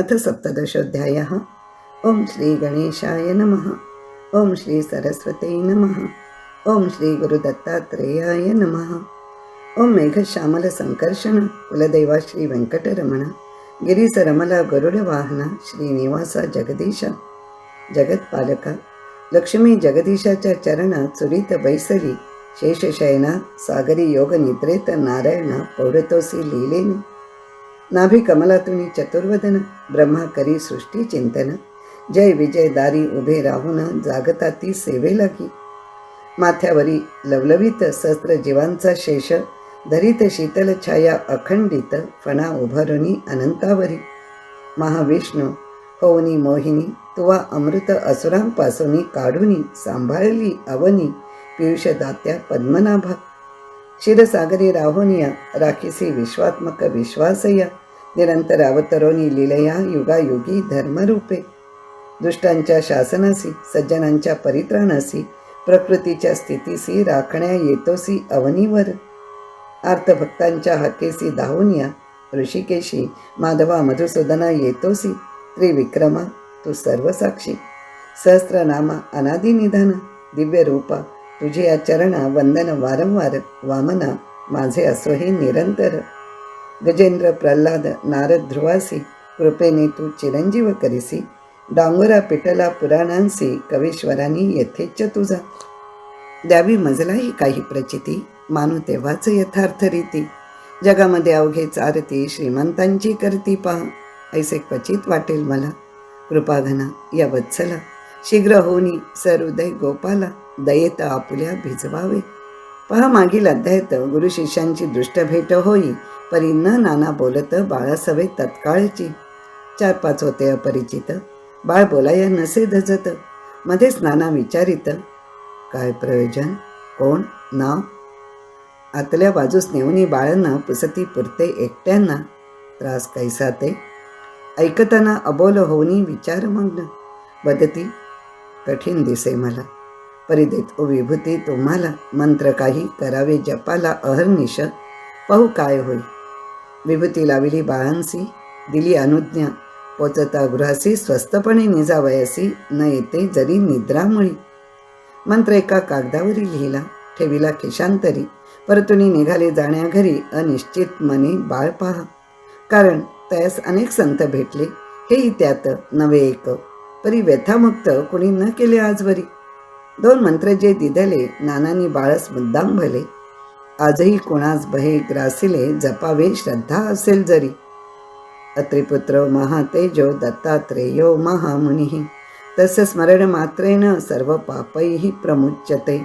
अथ सप्तदशोऽध्यायः। ॐ श्रीगणेशाय नमः। ॐ श्रीसरस्वते नमः। ॐ श्रीगुरुदत्तात्रेयाय नमः। ॐ मेघश्यामलसङ्कर्षण कुलदैवा श्रीवेङ्कटरमण गिरिसरमला गरुडवाहन श्रीनिवास जगदीश जगत्पालका लक्ष्मी जगदीशाच्या चरणात सुरित बैसरी शेषशयना सागरी योगनिद्रेत नारायण पौडतोसी लिहिलेने नाभी कमलातुनी चतुर्वदन ब्रह्मा करी सृष्टी चिंतन जय विजय दारी उभे राहून जागता ती सेवे लागी माथ्यावरी लवलवित सहस्त्र जीवांचा शेष धरित शीतल छाया अखंडित फणा उभारुनी अनंतावरी महाविष्णू होवनी मोहिनी तुवा अमृत असुरांपासून काढुनी सांभाळली अवनी पियुष दात्या पद्मनाभा क्षीरसागरी राहोनिया राखीसी विश्वात्मक विश्वासया निरंतर अवतरोनी लिलया युगायुगी धर्मरूपे. दुष्टांच्या शासनासी सज्जनांच्या परित्राणासी प्रकृतीच्या स्थितीसी राखण्या येतोसी अवनीवर. आर्तभक्तांच्या हाकेसी धावून ऋषिकेशी माधवा मधुसूदना येतोसी त्रिविक्रमा तू सर्वसाक्षी. सहस्रनामा अनादि निधान दिव्य रूपा तुझे या चरणा वंदन वारंवार वामना माझे असो हे निरंतर. गजेंद्र प्रल्हाद नारद ध्रुवासी कृपेने तू चिरंजीव करीसी. डांगोरा पिटला पुराणांसी कवीश्वरांनी यथेच्छ तुझा. द्यावी मजलाही काही प्रचिती मानू तेव्हाच यथार्थ रीती. जगामध्ये अवघे चारती श्रीमंतांची करती पहा. ऐसे क्वचित वाटेल मला. कृपाघना या वत्सला शीघ्र होनी सहृदय गोपाला. दयेत आपुल्या भिजवावे. पहा मागील अध्यायत गुरु शिष्यांची दृष्ट भेट होई परी न नाना बोलत बाळासवे तत्काळची. चार पाच होते अपरिचित बाळ बोलाया नसे धजत. मध्येच नाना विचारित काय प्रयोजन? कोण? नाव आतल्या बाजूस नेऊनी बाळांना पुसती पुरते एकट्यांना. त्रास कैसा ते? ऐकताना अबोल होऊनी विचारमग्न वदती कठीण दिसे मला. परिदेत ओ विभूती तुम्हाला मंत्र काही करावे जपाला अहर्निश. पाहू काय होई विभूती लाविली बाळांसी दिली अनुज्ञा पोचता गृहासी स्वस्तपणे निजावयासी न येते जरी निद्रामुळी. मंत्र एका कागदावरी लिहिला ठेविला खिशांतरी परतुनी निघाले जाण्या घरी अनिश्चित मने बाळ पहा. कारण त्यास अनेक संत भेटले हेही त्यात नवे एक. परी व्यथामुक्त कुणी न केले आजवरी. दोन मंत्र जे दिदले नानांनी बाळस मुद्दाम भले. आजही कोणास बहे ग्रासिले जपावे श्रद्धा असेल जरी. अत्रिपुत्र महातेजो दत्तात्रेयो महामुनी तस्य स्मरण मात्रेन सर्व पापैः प्रमुच्यते.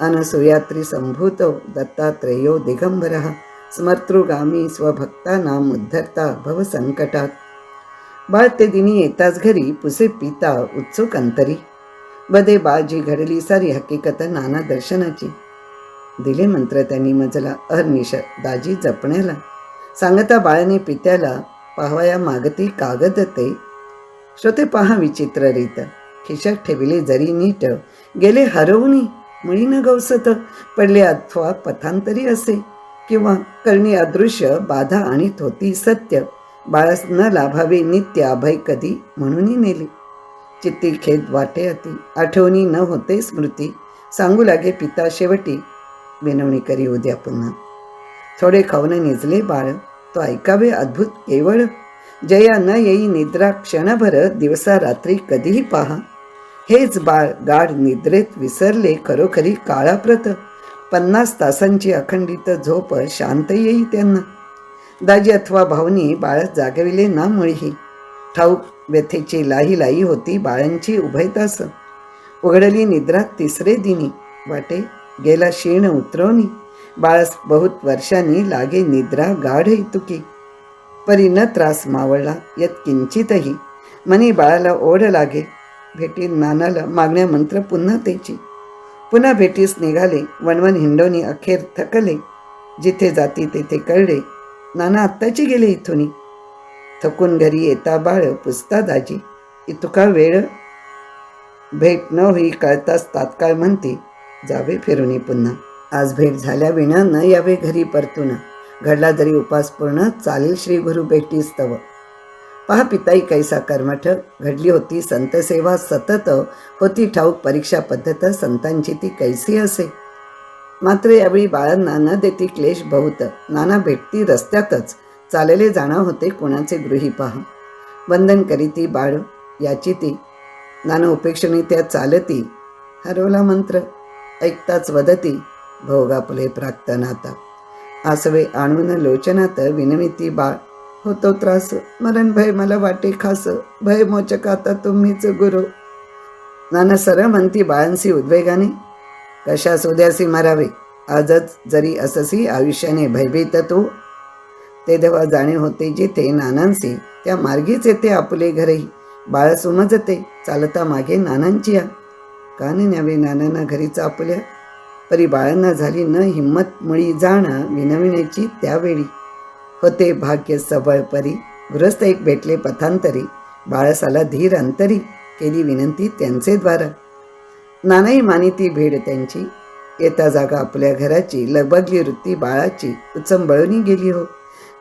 अनसूयात्री संभूतो दत्तात्रेयो दिगम्बरः स्मर्तृगामी स्वभक्तानाम उद्धरता भवसङ्कटात् बाळ ते दिनी येताच घरी पुसे पिता उत्सुक अंतरी. बदे बाजी घडली सारी हकीकत नाना दर्शनाची. दिले मंत्र त्यांनी मजला अहर्निश दाजी जपण्याला. सांगता बाळाने पित्याला पाहवाया मागती कागद ते. श्रोते पहा विचित्र रीत खिशात ठेविले जरी नीट. गेले हरवूनी मुळी न गवसत पडले अथवा पथांतरी असे. किंवा करणी अदृश्य बाधा आणीत होती सत्य. बाळास न लाभावे नित्य अभय कधी म्हणूनही नेले. चित्ती खेद वाटे अति. आठवणी न होते स्मृती. सांगू लागे पिता शेवटी. विनवणी करी उद्या पुन्हा. थोडे खाऊन निजले बाळ. तो ऐकावे अद्भुत केवळ. जया न येई निद्रा क्षणभर. दिवसा रात्री कधीही पहा. हेच बाळ गाढ निद्रेत विसरले खरोखरी काळाप्रत. पन्नास तासांची अखंडित झोप शांत येई त्यांना. दाजी अथवा भाऊनी बाळ जागविले ना मुळीही. ठाऊक व्यथेची लाही लाई होती बाळांची उभयतास उघडली निद्रा तिसरे दिनी वाटे गेला शीण उतरवणी. बाळस बहुत वर्षांनी लागे निद्रा गाढ तुकी परी न त्रास मावळला यत किंचितही. मनी बाळाला ओढ लागे भेटी नानाला मागण्या मंत्र पुन्हा त्याची पुन्हा भेटीस निघाले वणवण हिंडवणी अखेर थकले. जिथे जाती तेथे कळले नाना आत्ताची गेले इथूनी. थकून घरी येता बाळ पुसता दाजी इतुका वेळ भेट न होई कळताच तात्काळ म्हणते जावे फिरूनी पुन्हा. आज भेट झाल्या विना न यावे घरी परतून. घडला जरी उपास पूर्ण चालेल श्री गुरु भेटीस तव. पहा पिताई कैसा कर्मठ. घडली होती संतसेवा सतत. होती ठाऊक परीक्षा पद्धत. संतांची ती कैसी असे. मात्र यावेळी बाळांना न देती क्लेश बहुत. नाना भेटती रस्त्यातच. चालले जाणार होते कोणाचे गृही पहा. वंदन करीती बाळ याची ती. नाना उपेक्षणी त्या चालती. हरवला मंत्र ऐकताच वदती भोगापुले प्राक्तनाता आसवे आणून लोचनात विनमिती बाळ होतो त्रास मरण भय मला वाटे खास भय मोचक आता तुम्हीच गुरु. नाना सरळ म्हणती बाळांसी उद्वेगाने कशा सोद्यासी मारावे आजच जरी अससी आयुष्याने भयभीत तू ते देवा जाणे होते जिथे नानांसी त्या मार्गीच येते आपले घरही. बाळ सुमजते चालता मागे नानांची या. का न्यावे नानांना घरीच आपल्या परी बाळांना झाली न हिंमत मुळी जाणं विनविण्याची त्यावेळी. होते भाग्य सबळ परी. गृहस्थ एक भेटले पथांतरी. बाळसाला धीर अंतरी केली विनंती त्यांचे द्वारा. नानाही मानिती भेड त्यांची. येता जागा आपल्या घराची लगबगली वृत्ती बाळाची. उचंबळून गेली हो.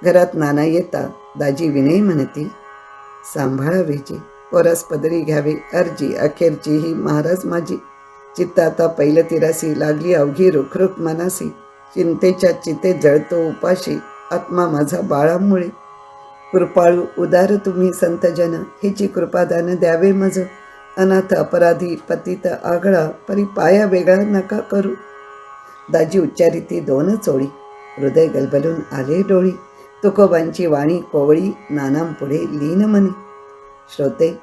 घरात नाना येता दाजी विनय म्हणती सांभाळावीची परस पदरी घ्यावी अर्जी अखेरची ही महाराज माझी. चित्त आता पहिलं तिरासी लागली अवघी रुखरुख मनासी. चिंतेच्या चिते जळतो उपाशी आत्मा माझा बाळामुळे. कृपाळू उदार तुम्ही संतजन हिची कृपादान द्यावे मज अनाथ अपराधी पतित आगळा परी पाया वेगळा नका करू. दाजी उच्चारिती दोन चोळी. हृदय गलबलून आले डोळी. तुकोबांची वाणी कोवळी नानांपुढे लीन म्हणे. श्रोते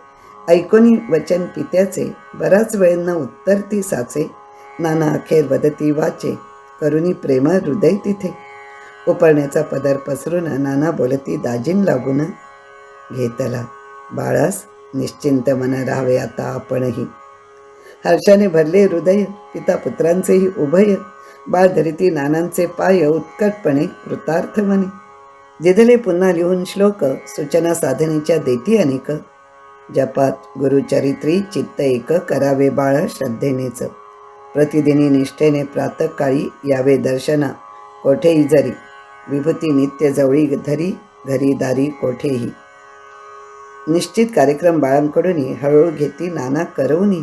ऐकोनी वचन पित्याचे बराच वेळ न उत्तर ती साचे. नाना अखेर वदती वाचे करुणी प्रेम हृदय तिथे. उपरण्याचा पदर पसरून नाना बोलती दाजीन लागून घेतला बाळास निश्चिंत मन राहावे आता आपणही. हर्षाने भरले हृदय पिता पुत्रांचेही उभय. बाळ धरिती नानांचे पाय उत्कटपणे कृतार्थ म्हणे. जिधले पुन्हा लिहून श्लोक सूचना साधनेच्या देती अनेक. जपात गुरुचरित्री चित्त एक करावे बाळ श्रद्धेनेच. प्रतिदिनी निष्ठेने प्रातकाळी यावे दर्शना कोठेही जरी विभूती नित्य जवळी धरी घरी दारी कोठेही? निश्चित कार्यक्रम बाळांकडूनही हळूहळू घेती नाना करवणी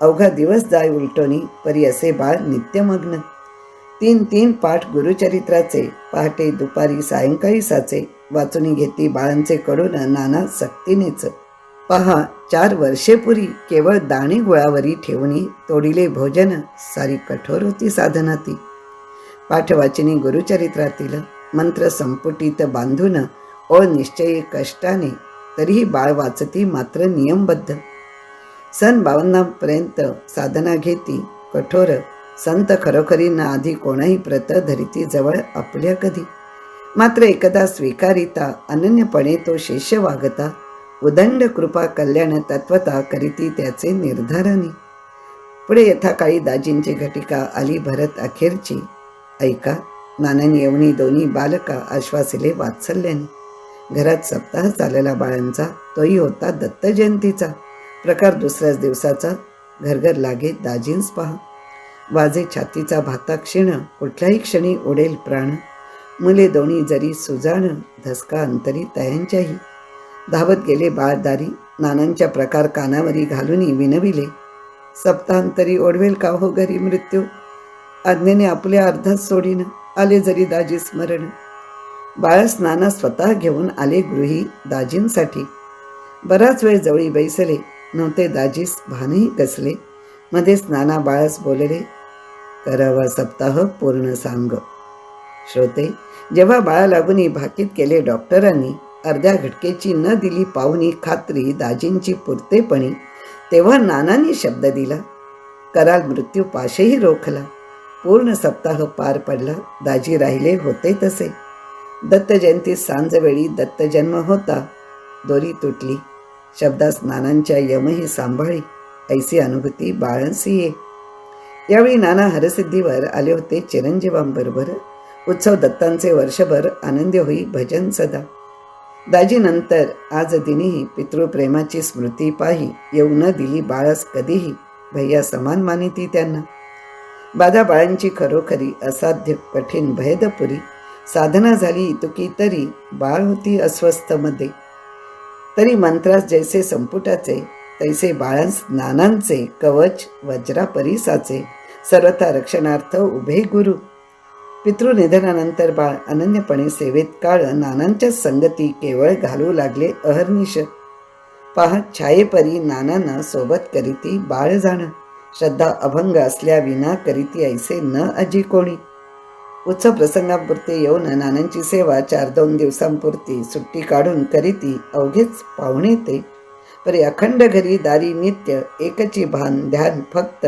अवघा दिवस जाय उलटोनी परी असे बाळ नित्यमग्न. तीन तीन पाठ गुरुचरित्राचे पहाटे दुपारी सायंकाळी साचे वाचून घेती बाळांचे कडून नाना सक्तीनेच. पहा चार वर्षेपूर्वी केवळ दाणे गुळावरी ठेवणी तोडिले भोजन सारी कठोर होती साधना ती पाठवाचिनी गुरुचरित्रातील मंत्र संपुटीत बांधून ओळ निश्चयी कष्टाने तरीही बाळ वाचती मात्र नियमबद्ध. सन बावन्नापर्यंत साधना घेती कठोर संत खरोखरींना आधी कोणाही प्रत धरिती जवळ आपल्या कधी. मात्र एकदा स्वीकारिता अनन्यपणे तो शिष्य वागता उदंड कृपा कल्याण तत्वता करीती त्याचे निर्धाराने पुढे यथाकाळी दाजींची घटिका आली भरत अखेरची. ऐका नानांनी येवणी दोन्ही बालका आश्वासिले वात्सल्याने. घरात सप्ताह चाललेला बाळांचा तोही होता दत्त जयंतीचा प्रकार दुसऱ्याच दिवसाचा. घरघर लागे दाजींस पहा. वाजे छातीचा भाता क्षीण कुठल्याही क्षणी ओढेल प्राण. मुले दोन्ही जरी सुजाण धसका अंतरी तयांच्याही धावत गेले बाळदारी नानांच्या प्रकार कानावरी घालून विनविले. सप्तांतरी ओढवेल का हो घरी मृत्यू? आज्ञेने आपले अर्धात सोडीन आले जरी दाजी स्मरण. बाळस नाना स्वतः घेऊन आले गृही दाजींसाठी. बराच वेळ जवळी बैसले नव्हते दाजीस भानही कसले मध्येच नाना बाळस बोलले करावा सप्ताह पूर्ण सांग. श्रोते जेव्हा बाळा लागून भाकीत केले डॉक्टरांनी अर्ध्या घटकेची न दिली पाहुणी खात्री दाजींची पुरतेपणी तेव्हा नानांनी शब्द दिला. कराल मृत्यू पाशेही रोखला. पूर्ण सप्ताह पार पडला. दाजी राहिले होते तसे. दत्त जयंती सांजवेळी दत्तजन्म होता. दोरी तुटली. शब्दास नानांच्या यमही सांभाळी. ऐसी अनुभूती बाळांसी ये. यावेळी नाना हरसिद्धीवर आले होते चिरंजीवांबरोबर उत्सव दत्तांचे वर्षभर आनंदी होई भजन सदा. दाजीनंतर आज दिनीही पितृप्रेमाची स्मृती पाही येऊ न दिली बाळास कधीही. भैया समान मानिती त्यांना. बाधा बाळांची खरोखरी असाध्य कठीण भैदपुरी. साधना झाली इतुकी तरी बाळ होती अस्वस्थमध्ये. तरी मंत्रास जैसे संपुटाचे तैसे बाळांस नानांचे कवच वज्रा परिसाचे सर्वथा रक्षणार्थ उभे गुरु. पितृनिधनानंतर बाळ अनन्यपणे सेवेत काळ नानांच्या संगती केवळ घालू लागले अहर्निश. पहा छायेपरी नानांना सोबत करीती बाळ जाणं. श्रद्धा अभंग असल्या विना करीती ऐसे न अजी कोणी. उत्सव प्रसंगापुरते येऊन नानांची सेवा चार दोन दिवसांपुरती सुट्टी काढून करीती अवघेच पाहुणे ते. तरी अखंड घरी दारी नित्य एकची भान ध्यान फक्त.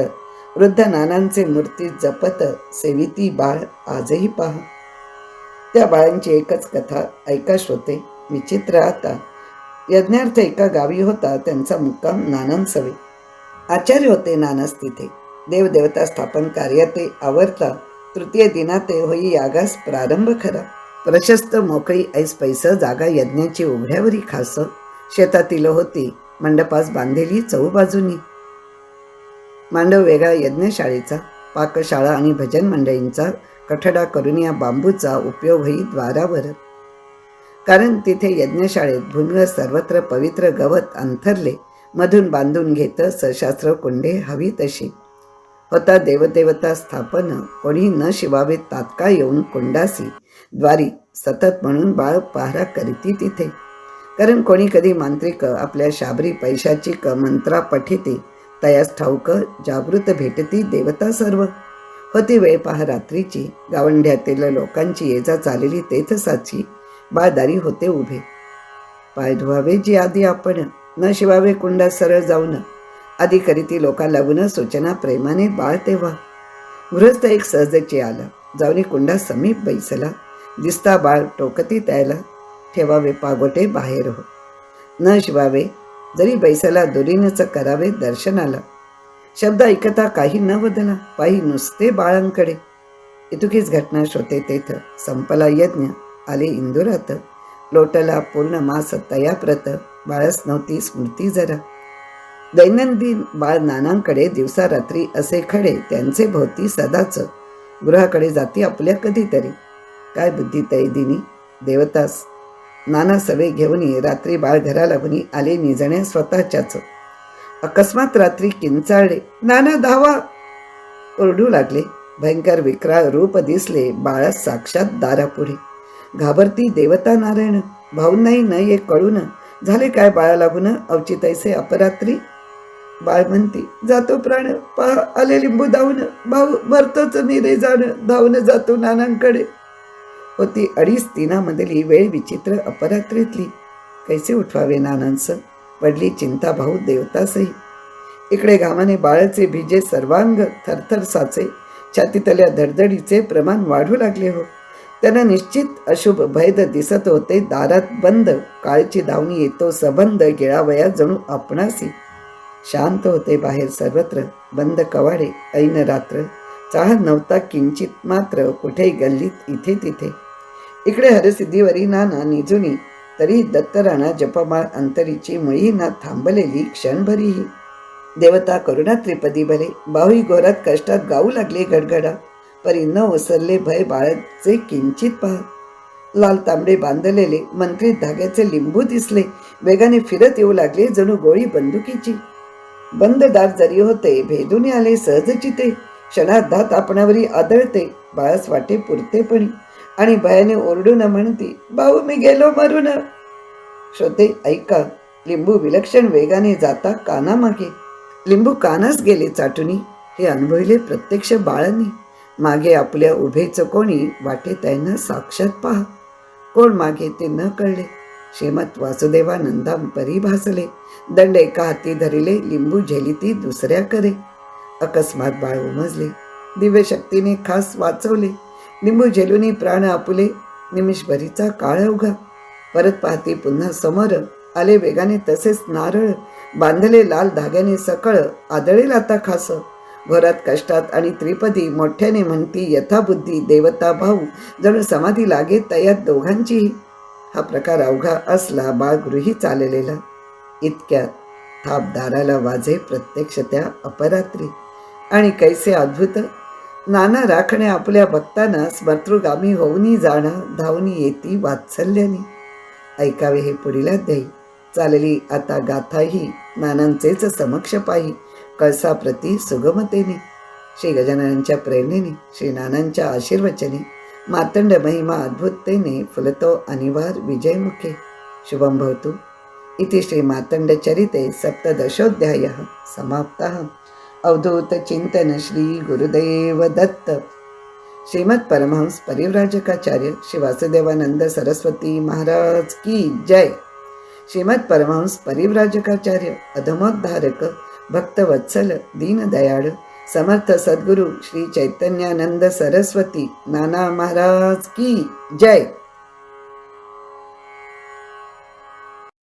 वृद्ध नानांचे मूर्ती जपत सेविती बाळ आजही पहा. त्या बाळांची एकच कथा ऐका श्रोते विचित्र आता. यज्ञार्थ एका गावी होता त्यांचा मुक्काम नानांसवे. आचार्य होते नानास तिथे. देवदेवता स्थापन कार्याते आवरता तृतीय दिनाते होई यागास प्रारंभ खरा. प्रशस्त मोकळी ऐस पैस जागा यज्ञाची उघड्यावरी खास. शेतातील होती मंडपास बांधलेली चौबाजूनी मांडव वेगळा यज्ञशाळेचा पाकशाळा आणि भजन मंडळींचा कठडा करून या बांबूचा उपयोग होई द्वारावर. कारण तिथे यज्ञशाळेत भूमीवर सर्वत्र पवित्र गवत अंथरले मधून बांधून घेत सशास्त्र कुंडे हवी तशी. होता देवदेवता स्थापन कोणी न शिवावे तात्काळ येऊन कुंडासी द्वारी सतत म्हणून बाळ पहारा करीती तिथे. कारण कोणी कधी मांत्रिक आपल्या शाबरी पैशाची क मंत्रा पठिती तयास ठाऊक जागृत भेटती देवता सर्व. होती वेळ पहा रात्रीची गावंढ्यातील लोकांची ये जा चाललेली तेथसाची बाळदारी होते उभे. पाय धुवावे जी आधी आपण न शिवावे कुंडात सरळ जाऊन. आधी करीती लोका लागून सूचना प्रेमाने बाळ तेव्हा. गृहस्थ एक सहजची आला जाऊनी कुंडा समीप बैसला. दिसता बाळ टोकती त्याला ठेवावे पागोटे बाहेर हो. न शिवावे जरी बैसला दुरीनेच करावे दर्शनाला. शब्द ऐकता काही न बदला पायी नुसते बाळांकडे. इतुकीच घटना श्रोते तेथ संपला यज्ञ आले इंदुरात. लोटला पूर्ण मास तयाप्रत बाळस नव्हती स्मृती जरा. दैनंदिन बाळ नानांकडे दिवसा रात्री असे खडे त्यांचे भोवती सदाच. गृहाकडे जाती आपल्या कधीतरी. काय बुद्धी तैदिनी देवतास. नाना सवे घेऊन रात्री बाळ घरा आले निजण्या स्वतःच्याच. अकस्मात रात्री किंचाळले नाना धावा. ओरडू लागले. भयंकर विक्राळ रूप दिसले बाळा साक्षात दारापुढे. घाबरती देवता नारायण भाऊ नाही न ये कळून. झाले काय बाळा लागून अवचितैसे अपरात्री. बाळ म्हणते जातो प्राण पहा आले लिंबू धावून. भाऊ भरतोच मी रे जाण. धावून जातो नानांकडे. होती. अडीच दिनामधली वेळ विचित्र अपरात्रीतली. कैसे उठवावे नानांस पडली चिंता भाऊ देवतासही. इकडे घामाने बाळाचे भिजे सर्वांग थरथर साचे. छातीतल्या धडधडीचे प्रमाण वाढू लागले हो. त्यांना निश्चित अशुभ भैद दिसत होते. दारात बंद काळची धावणी येतो सबंध गिळावया जणू आपणासी. शांत होते बाहेर सर्वत्र बंद कवाडे ऐन रात्र. चाह नव्हता किंचित मात्र कुठेही गल्लीत इथे तिथे. इकडे हरसिद्धीवरी नाना निजुनी तरी दत्तराणा जपमाळ अंतरीची मुळी ना थांबलेली क्षणभरीही देवता करुणा त्रिपदी भरे बाहुई घोरात कष्टात गाऊ लागले गडगडा परी न ओसरले भय बाळाचे किंचित पहा. लाल तांबडे बांधलेले मंत्री धाग्याचे लिंबू दिसले वेगाने फिरत येऊ लागले जणू गोळी बंदुकीची. बंद दार जरी होते भेदून आले सहजचिते क्षणात दात आपणावरी आदळते बाळस वाटे पुरतेपणी. आणि भयाने ओरडून म्हणती भाऊ मी गेलो मरून. श्रोते ऐका. लिंबू विलक्षण वेगाने जाता कानामागे. लिंबू कानास गेले चाटुनी. हे अनुभवले प्रत्यक्ष बाळांनी. मागे आपल्या उभेच कोणी वाटे त्यांना साक्षात पहा. कोण मागे ते न कळले. श्रीमत वासुदेवानंदाम परी भासले दंड एका हाती धरिले लिंबू झेली ती दुसऱ्या करे. अकस्मात बाळ उमजले. दिव्य शक्तीने खास वाचवले. लिंबू जेलुनी प्राण आपुले निमिषभरीचा काळ अवघा. परत पाहती पुन्हा समोर आले वेगाने तसेच नारळ. बांधले लाल धाग्याने सकळ आदळेल आता खास. घोरात कष्टात आणि त्रिपदी मोठ्याने म्हणती यथाबुद्धी देवता भाऊ. जणू समाधी लागे तयात दोघांचीही हा प्रकार अवघा असला बाळगृही चाललेला. इतक्यात थाप दाराला वाजे प्रत्यक्ष त्या अपरात्री. आणि कैसे अद्भुत नाना राखणे आपल्या भक्तांना स्मर्तृगामी होऊनी जाणं धावनी येती वात्सल्याने. ऐकावे हे पुढील अध्यायी. चालली आता गाथाही नानांचेच समक्ष पायी कळसाप्रती सुगमतेने. श्री गजाननांच्या प्रेरणेने श्री नानांच्या आशीर्वचने मातंड महिमा अद्भुततेने फुलतो अनिवार विजयमुखे. शुभम भवतु. इति श्री मातंड चरिते सप्तदशोऽध्यायः समाप्तः. अवधूत चिंतन श्री गुरुदेव दत्त। श्रीमद परमहंस परिव्राजकाचार्य श्री वासुदेवानंद सरस्वती महाराज की जय। श्रीमद परमहंस परिव्राजकाचार्य अधमोद्धारक भक्तवत्सल दीनदयाळ समर्थ सद्गुरु श्री चैतन्यानंद सरस्वती नाना महाराज की जय।